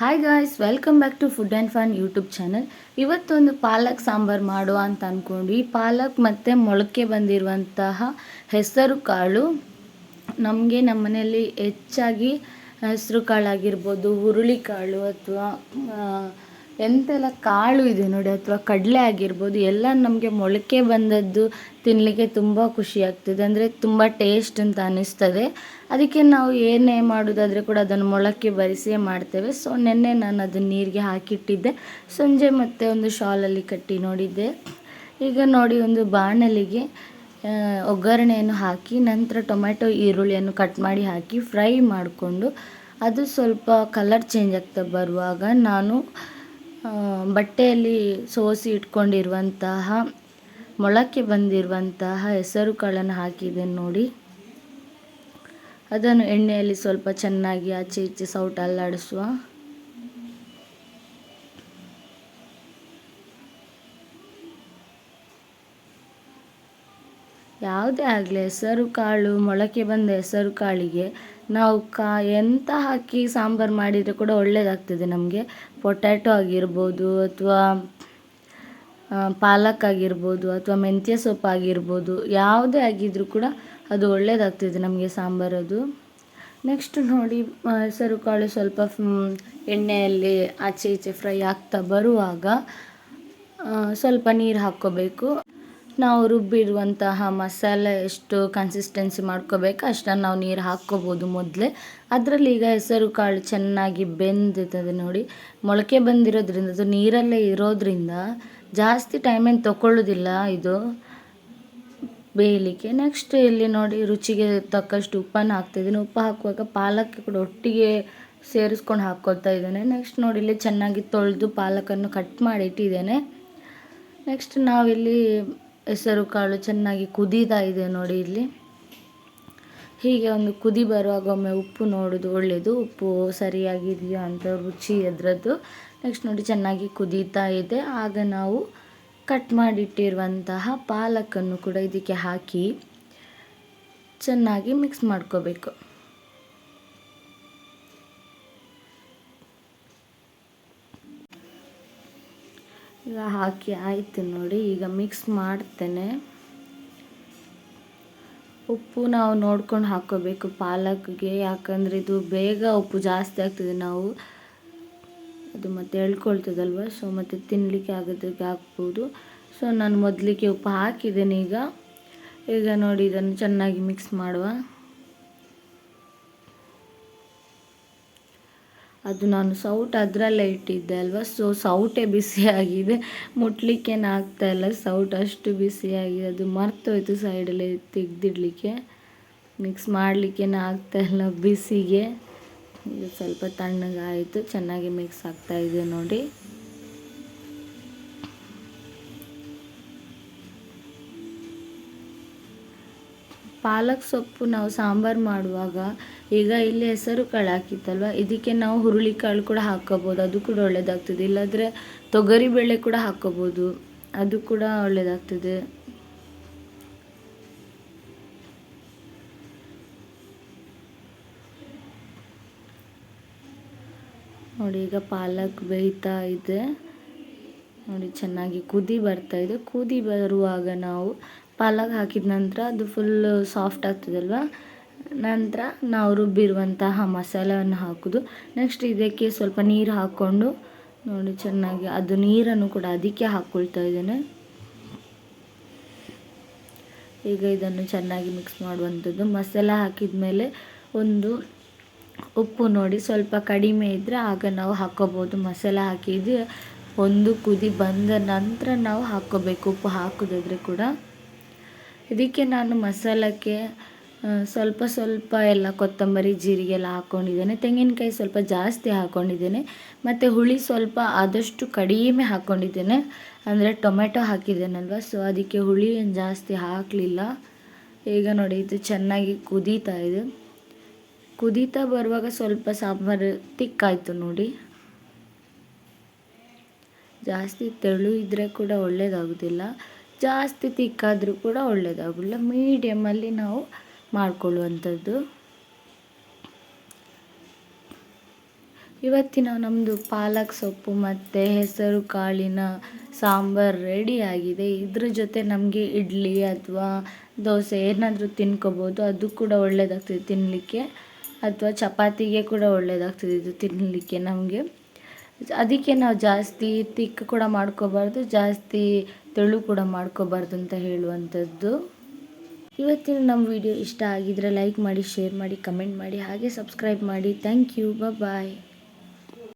Hi guys welcome back to food and fun YouTube channel ಇವತ್ತೊಂದು ಪಾಲಕ್ ಸಾಂಬಾರು ಮಾಡುವ ಅಂತ ಅಂದ್ಕೊಂಡ್ವಿ ಪಾಲಕ್ ಮತ್ತು ಮೊಳಕೆ ಬಂದಿರುವಂತಹ ಹೆಸರು ಕಾಳು. ನಮಗೆ ನಮ್ಮ ಮನೆಯಲ್ಲಿ ಹೆಚ್ಚಾಗಿ ಹೆಸರು ಕಾಳಾಗಿರ್ಬೋದು ಹುರುಳಿಕಾಳು ಅಥವಾ ಎಂತೆಲ್ಲ ಕಾಳು ಇದೆ ನೋಡಿ, ಅಥವಾ ಕಡಲೆ ಆಗಿರ್ಬೋದು, ಎಲ್ಲ ನಮಗೆ ಮೊಳಕೆ ಬಂದದ್ದು ತಿನ್ನಲಿಕ್ಕೆ ತುಂಬ ಖುಷಿ ಆಗ್ತದೆ. ಅಂದರೆ ತುಂಬ ಟೇಸ್ಟ್ ಅಂತ ಅನ್ನಿಸ್ತದೆ ಅದಕ್ಕೆ ನಾವು ಏನೇ ಮಾಡೋದಾದರೆ ಕೂಡ ಅದನ್ನು ಮೊಳಕೆ ಬರಿಸಿಯೇ ಮಾಡ್ತೇವೆ. ಸೊ ನಿನ್ನೆ ನಾನು ಅದನ್ನು ನೀರಿಗೆ ಹಾಕಿಟ್ಟಿದ್ದೆ. ಸಂಜೆ ಮತ್ತೆ ಒಂದು ಶಾಲಲ್ಲಿ ಕಟ್ಟಿ ನೋಡಿದ್ದೆ. ಈಗ ನೋಡಿ ಒಂದು ಬಾಣಲಿಗೆ ಒಗ್ಗರಣೆಯನ್ನು ಹಾಕಿ, ನಂತರ ಟೊಮೆಟೊ ಈರುಳ್ಳಿಯನ್ನು ಕಟ್ ಮಾಡಿ ಹಾಕಿ ಫ್ರೈ ಮಾಡಿಕೊಂಡು, ಅದು ಸ್ವಲ್ಪ ಕಲರ್ ಚೇಂಜ್ ಆಗ್ತಾ ಬರುವಾಗ ನಾನು ಬಟ್ಟೆಯಲ್ಲಿ ಸೋಸಿ ಇಟ್ಕೊಂಡಿರುವಂತಹ, ಮೊಳಕೆ ಬಂದಿರುವಂತಹ ಹೆಸರು ಕಾಳನ್ನು ಹಾಕಿದ್ದೇನೆ ನೋಡಿ. ಅದನ್ನು ಎಣ್ಣೆಯಲ್ಲಿ ಸ್ವಲ್ಪ ಚೆನ್ನಾಗಿ ಆಚೆ ಈಚೆ ಸೌಟ್ ಅಲ್ಲಾಡಿಸುವ. ಯಾವುದೇ ಆಗಲಿ, ಹೆಸರು ಕಾಳು, ಮೊಳಕೆ ಬಂದ ಹೆಸರು ಕಾಳಿಗೆ ನಾವು ಕಾ, ಎಂತ ಹಾಕಿ ಸಾಂಬಾರು ಮಾಡಿದರೆ ಕೂಡ ಒಳ್ಳೆಯದಾಗ್ತದೆ ನಮಗೆ. ಪೊಟ್ಯಾಟೊ ಆಗಿರ್ಬೋದು ಅಥವಾ ಪಾಲಕ್ ಆಗಿರ್ಬೋದು ಅಥವಾ ಮೆಂತ್ಯ ಸೊಪ್ಪು ಆಗಿರ್ಬೋದು, ಯಾವುದೇ ಆಗಿದ್ದರೂ ಕೂಡ ಅದು ಒಳ್ಳೆಯದಾಗ್ತದೆ ನಮಗೆ ಸಾಂಬಾರದು ನೆಕ್ಸ್ಟ್ ನೋಡಿ ಹೆಸರುಕಾಳು ಹೆಸರು ಕಾಳು ಸ್ವಲ್ಪ ಎಣ್ಣೆಯಲ್ಲಿ ಆಚೆ ಈಚೆ ಫ್ರೈ ಆಗ್ತಾ ಬರುವಾಗ ಸ್ವಲ್ಪ ನೀರು ಹಾಕ್ಕೋಬೇಕು. ನಾವು ರುಬ್ಬಿರುವಂತಹ ಮಸಾಲೆ ಎಷ್ಟು ಕನ್ಸಿಸ್ಟೆನ್ಸಿ ಮಾಡ್ಕೋಬೇಕು, ಅಷ್ಟನ್ನು ನಾವು ನೀರು ಹಾಕ್ಕೋಬೋದು ಮೊದಲೇ. ಅದರಲ್ಲಿ ಈಗ ಹೆಸರು ಕಾಳು ಚೆನ್ನಾಗಿ ಬೆಂದಿರ್ತದೆ ನೋಡಿ. ಮೊಳಕೆ ಬಂದಿರೋದ್ರಿಂದ, ಅದು ನೀರಲ್ಲೇ ಇರೋದ್ರಿಂದ ಜಾಸ್ತಿ ಟೈಮೇನು ಏನು ತಗೊಳ್ಳೋದಿಲ್ಲ ಇದು. ಬೇಯಲಿಕ್ಕೆ. ನೆಕ್ಸ್ಟ್ ಇಲ್ಲಿ ನೋಡಿ, ರುಚಿಗೆ ತಕ್ಕಷ್ಟು ಉಪ್ಪನ್ನು ಹಾಕ್ತಿದ್ದೀನಿ ಉಪ್ಪು ಹಾಕುವಾಗ ಪಾಲಕ್ ಕೂಡ ಒಟ್ಟಿಗೆ ಸೇರಿಸ್ಕೊಂಡು ಹಾಕ್ಕೊಳ್ತಾ ಇದ್ದೇನೆ. ನೆಕ್ಸ್ಟ್ ನೋಡಿ, ಇಲ್ಲಿ ಚೆನ್ನಾಗಿ ತೊಳೆದು ಪಾಲಕನ್ನು ಕಟ್ ಮಾಡಿ ಇಟ್ಟಿದ್ದೇನೆ. ನೆಕ್ಸ್ಟ್ ನಾವಿಲ್ಲಿ ಹೆಸರು ಕಾಳು ಚೆನ್ನಾಗಿ ಕುದೀತಾ ಇದೆ ನೋಡಿ ಇಲ್ಲಿ. ಹೀಗೆ ಒಂದು ಕುದಿ ಬರುವಾಗ ಒಮ್ಮೆ ಉಪ್ಪು ನೋಡೋದು ಒಳ್ಳೆಯದು ಉಪ್ಪು ಸರಿಯಾಗಿದೆಯಾ ಅಂತ ರುಚಿ ಅದರದ್ದು ನೆಕ್ಸ್ಟ್ ನೋಡಿ ಚೆನ್ನಾಗಿ ಕುದೀತಾ ಇದೆ. ಆಗ ನಾವು ಕಟ್ ಮಾಡಿಟ್ಟಿರುವಂತಹ ಪಾಲಕನ್ನು ಕೂಡ ಇದಕ್ಕೆ ಹಾಕಿ ಚೆನ್ನಾಗಿ ಮಿಕ್ಸ್ ಮಾಡ್ಕೋಬೇಕು. ಈಗ ಹಾಕಿ ಆಯಿತು ನೋಡಿ, ಈಗ ಮಿಕ್ಸ್ ಮಾಡ್ತೇನೆ. ಉಪ್ಪು ನಾವು ನೋಡ್ಕೊಂಡು ಹಾಕೋಬೇಕು ಪಾಲಕ್ಗೆ, ಯಾಕಂದರೆ ಇದು ಬೇಗ ಉಪ್ಪು ಜಾಸ್ತಿ ಆಗ್ತದೆ ನಾವು. ಅದು ಮತ್ತೆ ಎಳ್ಕೊಳ್ತದಲ್ವ ಸೊ ಮತ್ತೆ ತಿನ್ನಲಿಕ್ಕೆ ಆಗೋದಕ್ಕೆ ಹಾಕ್ಬೋದು ಸೊ ನಾನು ಮೊದಲಿಗೆ ಉಪ್ಪು ಹಾಕಿದ್ದೇನೆ ಈಗ. ಈಗ ನೋಡಿ, ಇದನ್ನು ಚೆನ್ನಾಗಿ ಮಿಕ್ಸ್ ಮಾಡುವ. ಅದು ನಾನು ಸೌಟ್ ಅದರಲ್ಲೇ ಇಟ್ಟಿದ್ದೆ ಅಲ್ವಾ? ಸೊ ಸೌಟೇ ಬಿಸಿಯಾಗಿದೆ ಮುಟ್ಲಿಕ್ಕೇನು ಇಲ್ಲ. ಸೌಟ್ ಅಷ್ಟು ಬಿಸಿಯಾಗಿದೆ ಅದು ಮರ್ತೋಯ್ತು ಸೈಡಲ್ಲಿ ತೆಗ್ದಿಡ್ಲಿಕ್ಕೆ. ಮಿಕ್ಸ್ ಮಾಡಲಿಕ್ಕೇನು ಇಲ್ಲ ಬಿಸಿಗೆ ಇದು ಸ್ವಲ್ಪ ತಣ್ಣಗಾಯಿತು. ಚೆನ್ನಾಗಿ ಮಿಕ್ಸ್ ಆಗ್ತಾಯಿದೆ ನೋಡಿ. ಪಾಲಕ್ ಸೊಪ್ಪು ನಾವು ಸಾಂಬಾರು ಮಾಡುವಾಗ ಈಗ ಇಲ್ಲಿ ಹೆಸರು ಕಾಳು ಹಾಕಿತ್ತಲ್ವ ಇದಕ್ಕೆ ನಾವು ಹುರುಳಿ ಕಾಳು ಕೂಡ ಹಾಕ್ಕೋಬೋದು ಅದು ಕೂಡ ಒಳ್ಳೆಯದಾಗ್ತದೆ ಇಲ್ಲಾಂದರೆ ತೊಗರಿ ಬೇಳೆ ಕೂಡ ಹಾಕ್ಕೋಬೋದು ಅದು ಕೂಡ ಒಳ್ಳೆಯದಾಗ್ತದೆ ನೋಡಿ, ಈಗ ಪಾಲಕ್ ಬೇಯ್ತಾ ಇದೆ. ನೋಡಿ, ಚೆನ್ನಾಗಿ ಕುದಿ ಬರ್ತಾ ಇದೆ. ಕುದಿ ಬರುವಾಗ ನಾವು ಪಾಲಕ್ ಹಾಕಿದ ನಂತರ ಅದು ಫುಲ್ ಸಾಫ್ಟ್ ಆಗ್ತದಲ್ವ? ನಂತರ ನಾವು ರುಬ್ಬಿರುವಂತಹ ಮಸಾಲೆಯನ್ನು ಹಾಕೋದು. ನೆಕ್ಸ್ಟ್ ಇದಕ್ಕೆ ಸ್ವಲ್ಪ ನೀರು ಹಾಕ್ಕೊಂಡು, ನೋಡಿ ಚೆನ್ನಾಗಿ ಅದು ನೀರನ್ನು ಕೂಡ ಅದಕ್ಕೆ ಹಾಕ್ಕೊಳ್ತಾ ಇದ್ದೇನೆ. ಈಗ ಇದನ್ನು ಚೆನ್ನಾಗಿ ಮಿಕ್ಸ್ ಮಾಡುವಂಥದ್ದು. ಮಸಾಲೆ ಹಾಕಿದ ಮೇಲೆ ಒಂದು ಉಪ್ಪು ನೋಡಿ, ಸ್ವಲ್ಪ ಕಡಿಮೆ ಇದ್ದರೆ ಆಗ ನಾವು ಹಾಕ್ಕೋಬೋದು ಮಸಾಲೆ ಹಾಕಿದ್ದು ಒಂದು ಕುದಿ ಬಂದ ನಂತರ ನಾವು ಹಾಕ್ಕೋಬೇಕು ಉಪ್ಪು ಹಾಕೋದಾದ್ರೆ ಕೂಡ. ಇದಕ್ಕೆ ನಾನು ಮಸಾಲಕ್ಕೆ ಸ್ವಲ್ಪ ಸ್ವಲ್ಪ ಎಲ್ಲ ಕೊತ್ತಂಬರಿ, ಜೀರಿಗೆ ಎಲ್ಲ ಹಾಕ್ಕೊಂಡಿದ್ದೇನೆ ತೆಂಗಿನಕಾಯಿ ಸ್ವಲ್ಪ ಜಾಸ್ತಿ ಹಾಕ್ಕೊಂಡಿದ್ದೇನೆ ಮತ್ತು ಹುಳಿ ಸ್ವಲ್ಪ ಆದಷ್ಟು ಕಡಿಮೆ ಹಾಕ್ಕೊಂಡಿದ್ದೇನೆ ಅಂದರೆ ಟೊಮೆಟೊ ಹಾಕಿದ್ದೇನಲ್ವ, ಸೊ ಅದಕ್ಕೆ ಹುಳಿ ಏನು ಜಾಸ್ತಿ ಹಾಕಲಿಲ್ಲ. ಈಗ ನೋಡಿ, ಇದು ಚೆನ್ನಾಗಿ ಕುದೀತಾ ಇದೆ. ಕುದೀತಾ ಬರುವಾಗ ಸ್ವಲ್ಪ ಸಾಂಬಾರು ತಿಕ್ಕಾಯಿತು ನೋಡಿ. ಜಾಸ್ತಿ ತೆಳು ಇದ್ದರೆ ಕೂಡ ಒಳ್ಳೆಯದಾಗೋದಿಲ್ಲ ಜಾಸ್ತಿ ತಿಕ್ಕಾದರೂ ಕೂಡ ಒಳ್ಳೆಯದಾಗಲ್ಲ ಮೀಡಿಯಮಲ್ಲಿ ನಾವು ಮಾಡ್ಕೊಳ್ಳುವಂಥದ್ದು. ಇವತ್ತಿನ ನಮ್ಮದು ಪಾಲಕ್ ಸೊಪ್ಪು ಮತ್ತು ಹೆಸರು ಕಾಳಿನ ಸಾಂಬಾರು ಆಗಿದೆ. ಇದ್ರ ಜೊತೆ ನಮಗೆ ಇಡ್ಲಿ ಅಥವಾ ದೋಸೆ ಏನಾದರೂ ತಿನ್ಕೋಬೋದು. ಅದು ಕೂಡ ಒಳ್ಳೆಯದಾಗ್ತದೆ ತಿನ್ನಲಿಕ್ಕೆ ಅಥವಾ ಚಪಾತಿಗೆ ಕೂಡ ಒಳ್ಳೆಯದಾಗ್ತದೆ ಇದು ತಿನ್ನಲಿಕ್ಕೆ ನಮಗೆ. ಅದಕ್ಕೆ ನಾವು ಜಾಸ್ತಿ ತಿಕ್ಕು ಕೂಡ ಮಾಡ್ಕೋಬಾರ್ದು. ಜಾಸ್ತಿ ತೆಳು ಕೂಡ ಮಾಡ್ಕೋಬಾರ್ದು ಅಂತ ಹೇಳುವಂಥದ್ದು. ಇವತ್ತಿನ ನಮ್ಮ ವಿಡಿಯೋ ಇಷ್ಟ ಆಗಿದ್ರೆ ಲೈಕ್ ಮಾಡಿ ಶೇರ್ ಮಾಡಿ ಕಮೆಂಟ್ ಮಾಡಿ, ಹಾಗೆ ಸಬ್ಸ್ಕ್ರೈಬ್ ಮಾಡಿ. Thank you bye